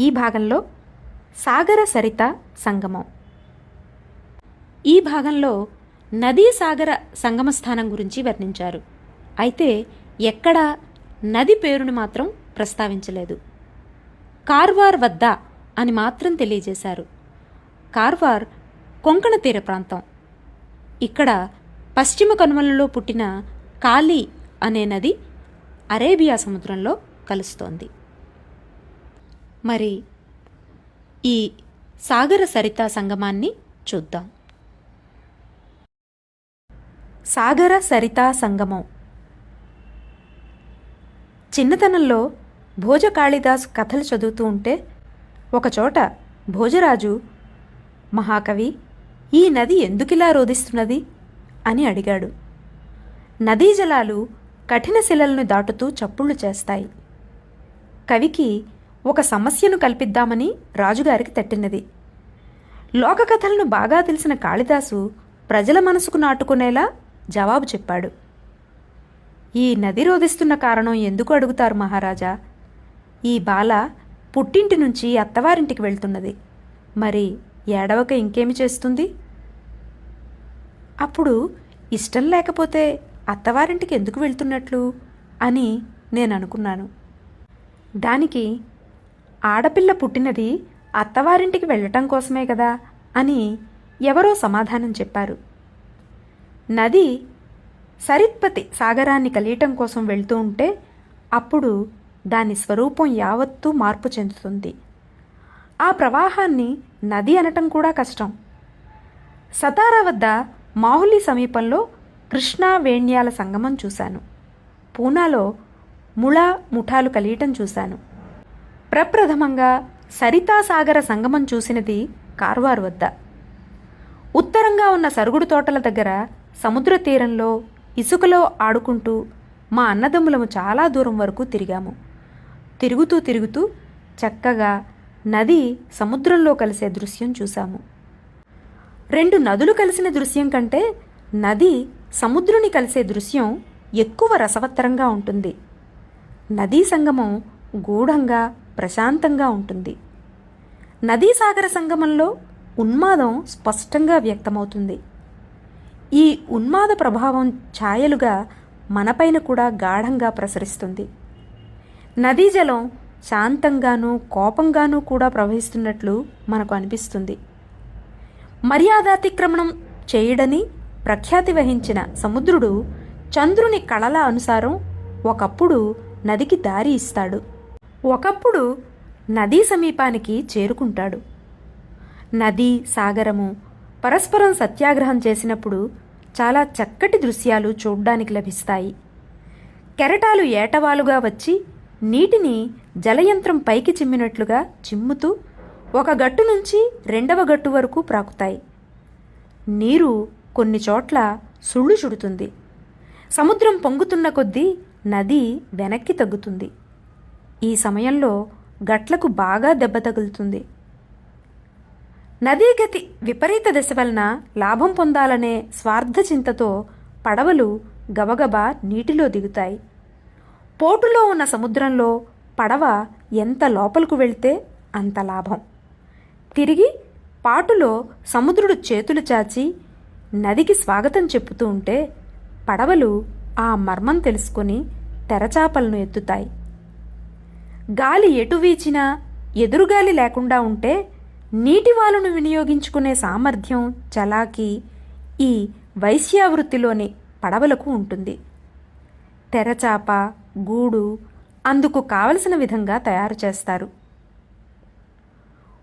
ఈ భాగంలో సాగర సరిత సంగమం. ఈ భాగంలో నదీ సాగర సంగమ స్థానం గురించి వర్ణించారు. అయితే ఎక్కడా నది పేరును మాత్రం ప్రస్తావించలేదు. కార్వార్ వద్ద అని మాత్రం తెలియజేశారు. కార్వార్ కొంకణ తీర ప్రాంతం. ఇక్కడ పశ్చిమ కనుమలలో పుట్టిన కాళీ అనే నది అరేబియా సముద్రంలో కలుస్తోంది. మరి ఈ సాగర సరితా సంగమాన్ని చూద్దాం. సాగర సరితా సంగమం. చిన్నతనంలో భోజ కాళిదాస్ కథలు చదువుతూ ఉంటే ఒకచోట భోజరాజు మహాకవి ఈ నది ఎందుకిలా రోధిస్తున్నది? అని అడిగాడు. నదీ జలాలు కఠిన శిలలను దాటుతూ చప్పుళ్ళు చేస్తాయి. కవికి ఒక సమస్యను కల్పిద్దామని రాజుగారికి తట్టినది. లోకకథలను బాగా తెలిసిన కాళిదాసు ప్రజల మనసుకు నాటుకునేలా జవాబు చెప్పాడు. ఈ నది రోధిస్తున్న కారణం ఎందుకు అడుగుతారు మహారాజా? ఈ బాల పుట్టింటి నుంచి అత్తవారింటికి వెళ్తున్నది. మరి ఏడవక ఇంకేమి చేస్తుంది? అప్పుడు ఇష్టం లేకపోతే అత్తవారింటికి ఎందుకు వెళ్తున్నట్లు అని నేను అనుకున్నాను దానికి ఆడపిల్ల పుట్టినది అత్తవారింటికి వెళ్ళటం కోసమే కదా అని ఎవరో సమాధానం చెప్పారు. నది సరిత్పతి సాగరాన్ని కలియటం కోసం వెళ్తూ ఉంటే అప్పుడు దాని స్వరూపం యావత్తూ మార్పు చెందుతుంది. ఆ ప్రవాహాన్ని నది అనటం కూడా కష్టం. సతారా వద్ద మాహులి సమీపంలో కృష్ణా వేణ్యాల సంగమం చూశాను. పూనాలో ముళా ముఠాలు కలియటం చూశాను. ప్రప్రథమంగా సరితాసాగర సంగమం చూసినది కార్వార్ వద్ద. ఉత్తరంగా ఉన్న సరుగుడు తోటల దగ్గర సముద్ర తీరంలో ఇసుకలో ఆడుకుంటూ మా అన్నదమ్ములము చాలా దూరం వరకు తిరిగాము. తిరుగుతూ తిరుగుతూ చక్కగా నది సముద్రంలో కలిసే దృశ్యం చూశాము. రెండు నదులు కలిసిన దృశ్యం కంటే నది సముద్రుని కలిసే దృశ్యం ఎక్కువ రసవత్తరంగా ఉంటుంది. నదీ సంగమం గూఢంగా ప్రశాంతంగా ఉంటుంది. నదీ సాగర సంగమంలో ఉన్మాదం స్పష్టంగా వ్యక్తమవుతుంది. ఈ ఉన్మాద ప్రభావం ఛాయలుగా మనపైన కూడా గాఢంగా ప్రసరిస్తుంది. నదీ జలం శాంతంగానూ కోపంగానూ కూడా ప్రవహిస్తున్నట్లు మనకు అనిపిస్తుంది. మర్యాదాతిక్రమణం చేయడని ప్రఖ్యాతి వహించిన సముద్రుడు చంద్రుని కళల అనుసారం ఒకప్పుడు నదికి దారి ఇస్తాడు. ఒకప్పుడు నదీ సమీపానికి చేరుకుంటాడు. నది సాగరము పరస్పరం సత్యాగ్రహం చేసినప్పుడు చాలా చక్కటి దృశ్యాలు చూడ్డానికి లభిస్తాయి. కెరటాలు ఏటవాలుగా వచ్చి నీటిని జలయంత్రం పైకి చిమ్మినట్లుగా చిమ్ముతూ ఒక గట్టు నుంచి రెండవ గట్టు వరకు ప్రాకుతాయి. నీరు కొన్ని చోట్ల సుళ్ళు చుడుతుంది. సముద్రం పొంగుతున్న కొద్దీ నది వెనక్కి తగ్గుతుంది. ఈ సమయంలో గట్లకు బాగా దెబ్బ తగులుతుంది. నదీ గతి విపరీత దశ వలన లాభం పొందాలనే స్వార్థ చింతతో పడవలు గబగబా నీటిలో దిగుతాయి. పోటులో ఉన్న సముద్రంలో పడవ ఎంత లోపలకు వెళ్తే అంత లాభం. తిరిగి పాటులో సముద్రుడు చేతులు చాచి నదికి స్వాగతం చెప్పుతూ ఉంటే పడవలు ఆ మర్మం తెలుసుకొని తెరచాపలను ఎత్తుతాయి. గాలి ఎటు వీచినా ఎదురుగాలి లేకుండా ఉంటే నీటివాలును వినియోగించుకునే సామర్థ్యం చలాకి ఈ వైశ్యావృత్తిలోని పడవలకు ఉంటుంది. తెరచాప గూడు అందుకు కావలసిన విధంగా తయారు చేస్తారు.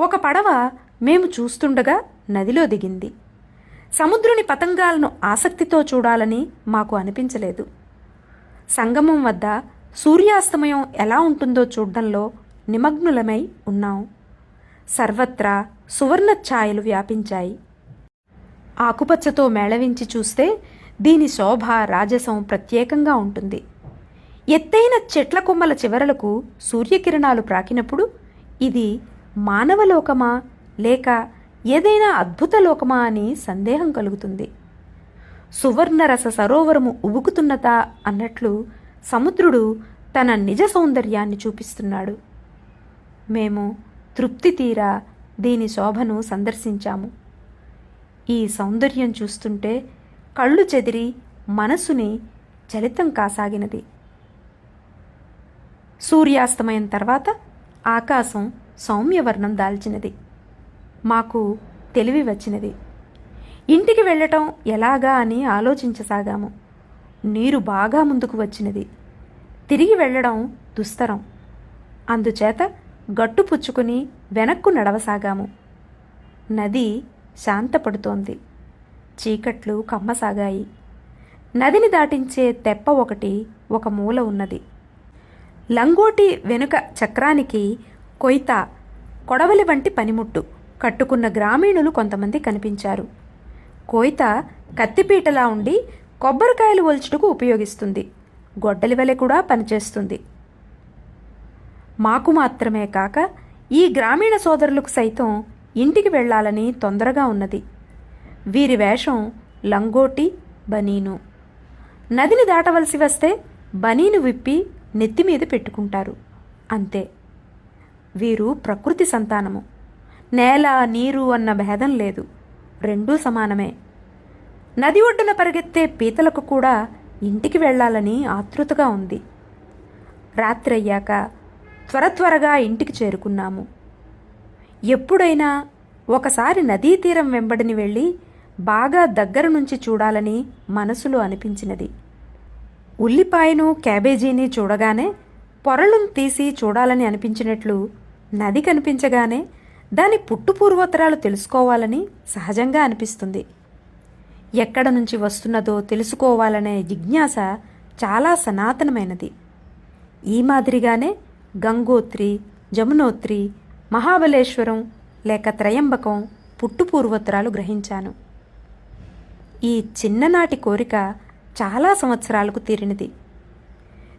ఒక పడవ మేము చూస్తుండగా నదిలో దిగింది. సముద్రుని పతంగాలను ఆసక్తితో చూడాలని మాకు అనిపించలేదు. సంగమం వద్ద సూర్యాస్తమయం ఎలా ఉంటుందో చూడడంలో నిమగ్నులమై ఉన్నాం. సర్వత్రా సువర్ణ ఛాయలు వ్యాపించాయి. ఆకుపచ్చతో మేళవించి చూస్తే దీని శోభ రాజసం ప్రత్యేకంగా ఉంటుంది. ఎత్తైన చెట్ల కొమ్మల చివరలకు సూర్యకిరణాలు ప్రాకినప్పుడు ఇది మానవలోకమా లేక ఏదైనా అద్భుత లోకమా అని సందేహం కలుగుతుంది. సువర్ణరస సరోవరము ఉబుకుతున్నదా అన్నట్లు సముద్రుడు తన నిజ సౌందర్యాన్ని చూపిస్తున్నాడు. మేము తృప్తి తీరా దీని శోభను సందర్శించాము. ఈ సౌందర్యం చూస్తుంటే కళ్ళు చెదిరి మనసుని చలితం కాసాగినది. సూర్యాస్తమయం తర్వాత ఆకాశం సౌమ్యవర్ణం దాల్చినది. మాకు తెలివి వచ్చినది. ఇంటికి వెళ్ళటం ఎలాగా అని ఆలోచించసాగాము. నీరు బాగా ముందుకు వచ్చినది. తిరిగి వెళ్ళడం దుస్తరం. అందుచేత గట్టు పుచ్చుకుని వెనక్కు నడవసాగాము. నది శాంతపడుతోంది. చీకట్లు కమ్మసాగాయి. నదిని దాటించే తెప్ప ఒకటి ఒక మూల ఉన్నది. లంగోటి వెనుక చక్రానికి కొయిత కొడవలి వంటి పనిముట్టు కట్టుకున్న గ్రామీణులు కొంతమంది కనిపించారు. కోయిత కత్తిపీటలా ఉండి కొబ్బరికాయలు ఒల్చుటకు ఉపయోగిస్తుంది. గొడ్డలి వలె కూడా పనిచేస్తుంది. మాకు మాత్రమే కాక ఈ గ్రామీణ సోదరులకు సైతం ఇంటికి వెళ్ళాలని తొందరగా ఉన్నది. వీరి వేషం లంగోటి బనీను. నదిని దాటవలసి వస్తే బనీను విప్పి నెత్తి మీద పెట్టుకుంటారు. అంతే. వీరు ప్రకృతి సంతానము. నేల నీరు అన్న భేదం లేదు. రెండూ సమానమే. నది ఒడ్డున పరిగెత్తే పీతలకు కూడా ఇంటికి వెళ్ళాలని ఆతృతగా ఉంది. రాత్రి అయ్యాక త్వర త్వరగా ఇంటికి చేరుకున్నాము. ఎప్పుడైనా ఒకసారి నదీ తీరం వెంబడిని వెళ్ళి బాగా దగ్గర నుంచి చూడాలని మనసులో అనిపించినది. ఉల్లిపాయను క్యాబేజీని చూడగానే పొరలను తీసి చూడాలని అనిపించినట్లు నది కనిపించగానే దాని పుట్టు పూర్వోత్తరాలు తెలుసుకోవాలని సహజంగా అనిపిస్తుంది. ఎక్కడ నుంచి వస్తున్నదో తెలుసుకోవాలనే జిజ్ఞాస చాలా సనాతనమైనది. ఈ మాదిరిగానే గంగోత్రి జమునోత్రి మహాబలేశ్వరం లేక త్రయంబకం పుట్టు పూర్వోత్తరాలు గ్రహించాను. ఈ చిన్ననాటి కోరిక చాలా సంవత్సరాలకు తీరినది.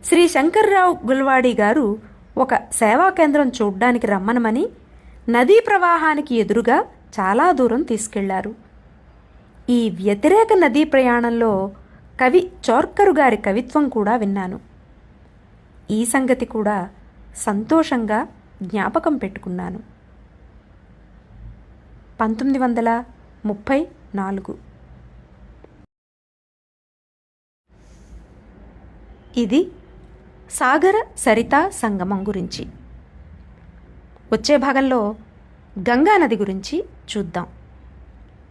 శ్రీ శంకర్రావు గుల్వాడి గారు ఒక సేవా కేంద్రం చూడ్డానికి రమ్మనమని నదీ ప్రవాహానికి ఎదురుగా చాలా దూరం తీసుకెళ్ళారు. ఈ వ్యతిరేక నదీ ప్రయాణంలో కవి చోర్కరు గారి కవిత్వం కూడా విన్నాను. ఈ సంగతి కూడా సంతోషంగా జ్ఞాపకం పెట్టుకున్నాను. పంతొమ్మిది వందల ముప్పై నాలుగు. ఇది సాగర సరితా సంగమం గురించి. వచ్చే భాగంలో గంగా నది గురించి చూద్దాం.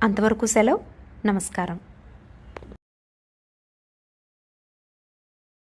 అంతవరకు సెలవు. నమస్కారం.